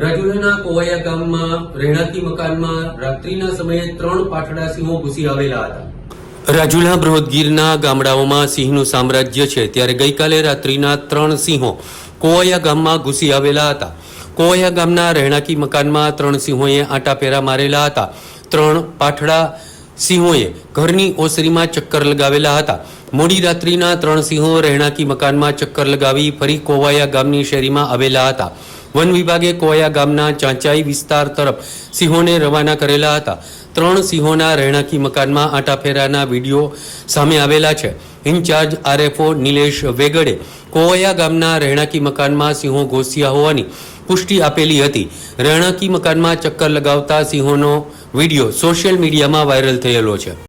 રાજુલાના કોવાયા ગામમાં, રહેણાંકી મકાનમાં રાત્રિના સમયે ત્રણ પાઠડા સિંહો ઘૂસી આવેલા હતા. રાજુલા બૃહદગીરના ગામડાઓમાં સિંહનું સામ્રાજ્ય છે. ત્યારે ગઈકાલે રાત્રિના ત્રણ સિંહો કોવાયા ગામમાં ઘૂસી આવેલા હતા. કોવાયા ગામના રહેણાંકી મકાનમાં ત્રણ સિંહોએ આંટાપેરા મારેલા હતા. ત્રણ પાઠડા સિંહોએ ઘરની ઓસરીમાં ચક્કર લગાવેલા હતા. મોડી રાત્રિના ત્રણ સિંહો રહેણાંકી મકાનમાં ચક્કર લગાવી ફરી કોવાયા ગામની શેરીમાં આવેલા હતા. વન વિભાગે કોયા ગામના ચાંચાઈ વિસ્તાર તરફ સિંહોને રવાના કરેલા હતા? ત્રણ સિંહોના રહેણાંકી મકાનમાં આંટાફેરાના વીડિયો સામે આવેલા છે. ઇન્ચાર્જ આરએફઓ નિલેશ વેગડે કોવયા ગામના રહેણાંકી મકાનમાં સિંહો ઘોસ્યા હોવાની પુષ્ટિ આપેલી હતી. રહેણાંકી મકાનમાં ચક્કર લગાવતા સિંહોનો વીડિયો સોશિયલ મીડિયામાં વાયરલ થયેલો છે.